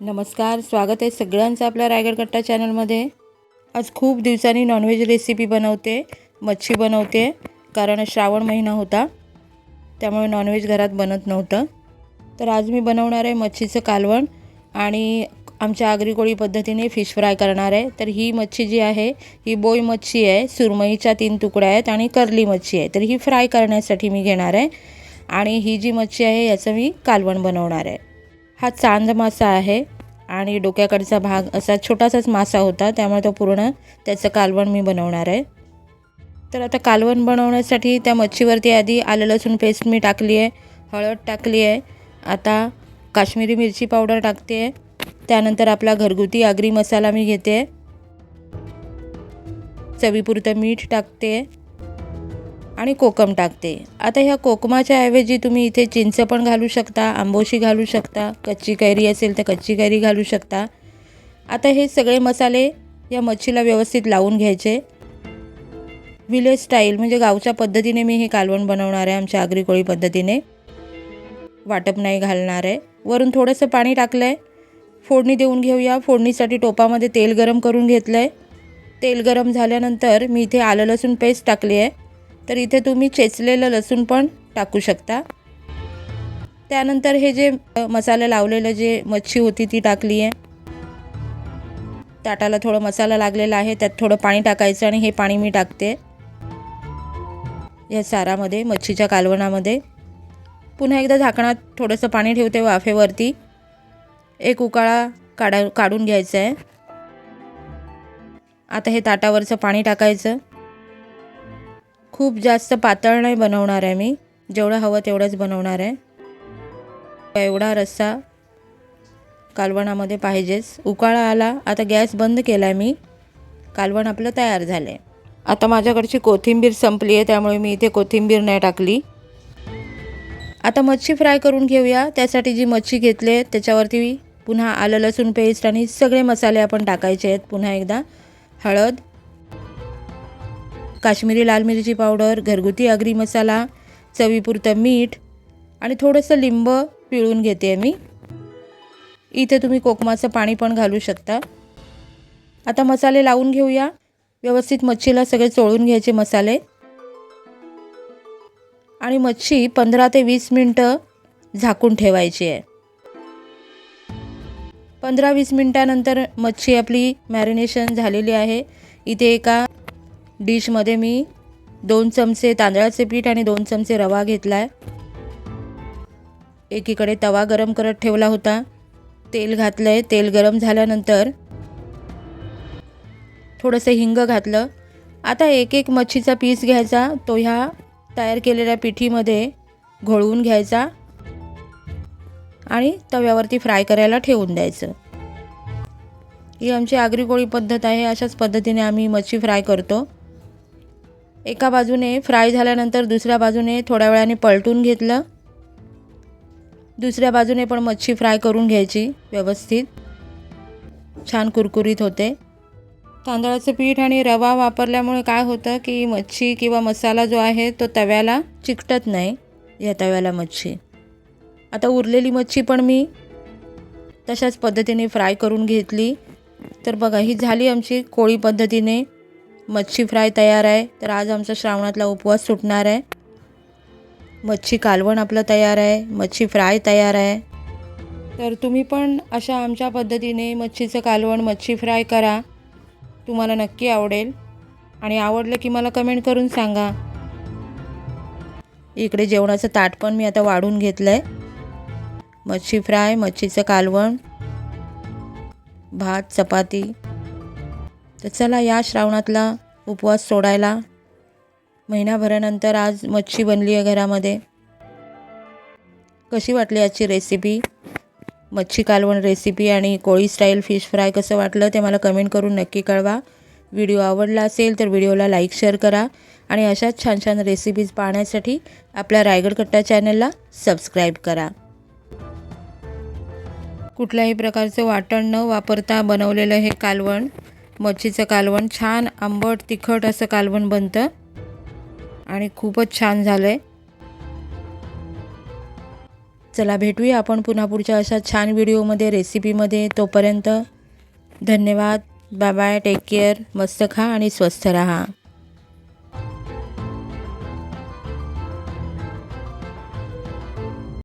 नमस्कार स्वागत आहे सगळ्यांचं आपल्या रायगड कट्टा चॅनलमध्ये. आज खूप दिवसांनी नॉनव्हेज रेसिपी बनवते मच्छी बनवते कारण श्रावण महिना होता त्यामुळे नॉनव्हेज घरात बनत नव्हतं. तर आज मी बनवणार आहे मच्छीचं कालवण आणि आमच्या आगरी कोळी पद्धतीने फिश फ्राय करणार आहे. तर ही मच्छी जी आहे ही बोई मच्छी आहे सुरमईच्या तीन तुकड्या आहेत आणि करली मच्छी आहे. तर ही फ्राय करण्यासाठी मी घेणार आहे आणि ही जी मच्छी आहे याचं मी कालवण बनवणार आहे. हा चांद मासा आहे आणि डोक्याकडचा भाग असा छोटासाच मासा होता त्यामुळे तो पूर्ण त्याचं कालवण मी बनवणार आहे. तर आता कालवण बनवण्यासाठी त्या मच्छीवरती आधी आलं लसूण पेस्ट मी टाकली आहे हळद टाकली आहे आता काश्मीरी मिरची पावडर टाकते आहे त्यानंतर आपला घरगुती आगरी मसाला मी घेते चवीपुरतं मीठ टाकते आणि कोकम टाकते. आता ह्या कोकमाच्या ऐवजी तुम्ही इथे चिंच पण घालू शकता आंबोशी घालू शकता कच्ची कैरी असेल तर कच्ची कैरी घालू शकता. आता हे सगळे मसाले या मच्छीला व्यवस्थित लावून घ्यायचे. विलेज स्टाईल म्हणजे गावच्या पद्धतीने मी हे कालवण बनवणार आहे आमच्या आगरी कोळी पद्धतीने. वाटप नाही घालणार आहे. वरून थोडंसं पाणी टाकलं आहे फोडणी देऊन घेऊया. फोडणीसाठी टोपामध्ये तेल गरम करून घेतलं आहे तेल गरम झाल्यानंतर मी इथे आलं लसूण पेस्ट टाकली आहे. तर इथे तुम्ही चेचलेलं लसूण पण टाकू शकता. त्यानंतर हे जे मसाले मसाला लावलेलं जे मच्छी होती ती टाकली आहे. ताटाला थोडं मसाला लागलेला आहे त्यात थोडं पाणी टाकायचं आणि हे पाणी मी टाकते. या सारामध्ये मच्छीच्या कालवणामध्ये. पुन्हा एकदा झाकणात थोडंसं पाणी ठेवते वाफेवरती. एक उकाळा काढा काढून घ्यायचा आहे. आता हे ताटावरचं पाणी टाकायचं. खूप जास्त पातळ नाही बनवणार आहे मी. जेवढं हवं तेवढंच बनवणार आहे. एवढा रस्सा कालवणामध्ये पाहिजेच. उकाळा आला आता गॅस बंद केला आहे मी. कालवण आपलं तयार झालं आहे आता माझ्याकडची कोथिंबीर संपली आहे त्यामुळे मी इथे कोथिंबीर नाही टाकली. आता मच्छी फ्राय करून घेऊया. त्यासाठी जी मच्छी घेतली आहे त्याच्यावरती पुन्हा आलं लसूण पेस्ट आणि सगळे मसाले आपण टाकायचे आहेत पुन्हा एकदा. हळद काश्मीरी लाल मिरची पावडर घरगुती आगरी मसाला चवीपुरतं मीठ आणि थोडंसं लिंब पिळून घेते मी. इथे तुम्ही कोकमाचं पाणी पण घालू शकता. आता मसाले लावून घेऊया. व्यवस्थित मच्छीला सगळे चोळून घ्यायचे मसाले. आणि मच्छी पंधरा ते वीस मिनटं झाकून ठेवायची आहे. पंधरा वीस मिनटानंतर मच्छी आपली मॅरिनेशन झालेली आहे. इथे एका डिशमध्ये मी दोन चमचे तांदळाचे पीठ आणि दोन चमचे रवा घेतला आहे एकीकडे तवा गरम करत ठेवला होता. तेल घातलं आहे तेल गरम झाल्यानंतर थोडंसं हिंग घातलं. आता एक एक मच्छीचा पीस घ्यायचा. तो ह्या तयार केलेल्या पिठीमध्ये घोळवून घ्यायचा आणि तव्यावरती फ्राय करायला ठेवून द्यायचं. ही आमची आगरी कोळी पद्धत आहे. अशाच पद्धतीने आम्ही मच्छी फ्राय करतो. एका बाजूने फ्राय झाल्यानंतर दुसऱ्या बाजूने थोड्या वेळाने पलटून घेतलं. दुसऱ्या बाजूने पण मच्छी फ्राय करून घ्यायची व्यवस्थित. छान कुरकुरीत होते. तांदळाचं पीठ आणि रवा वापरल्यामुळे काय होतं की मच्छी किंवा मसाला जो आहे तो तव्याला चिकटत नाही या तव्याला मच्छी. आता उरलेली मच्छी पण मी तशाच पद्धतीने फ्राय करून घेतली. तर बघा ही झाली आमची कोळी पद्धतीने मच्छी फ्राय तयार आहे. तर आज आमचा श्रावणातला उपवास सुटणार आहे. मच्छी कालवण आपलं तयार आहे. मच्छी फ्राय तयार आहे. तर तुम्ही पण अशा आमच्या पद्धतीने मच्छीचं कालवण मच्छी फ्राय करा. तुम्हाला नक्की आवडेल. आणि आवडलं की मला कमेंट करून सांगा. इकडे जेवणाचं ताट पण मी आता वाढून घेतलं आहे मच्छी फ्राय मच्छीचं कालवण भात चपाती. तर चला या श्रावणातला उपवास सोडायला. महिनाभरानंतर आज मच्छी बनली आहे घरामध्ये. कशी वाटली आजची रेसिपी मच्छी कालवण रेसिपी आणि कोळी स्टाईल फिश फ्राय कसं वाटलं ते मला कमेंट करून नक्की कळवा. व्हिडिओ आवडला असेल तर व्हिडिओला लाईक शेअर करा आणि अशाच छान छान रेसिपीज पाहण्यासाठी आपल्या रायगड कट्टा चॅनलला सबस्क्राईब करा. कुठल्याही प्रकारचं वाटण न वापरता बनवलेलं हे कालवण मच्छीचं कालवण छान आंबट तिखट असं कालवण बनतं. आणि खूपच छान झालं आहे चला भेटूया आपण पुन्हा पुढच्या अशा छान व्हिडिओमध्ये रेसिपीमध्ये. तोपर्यंत धन्यवाद. Bye bye. Take care. मस्त खा आणि स्वस्थ रहा.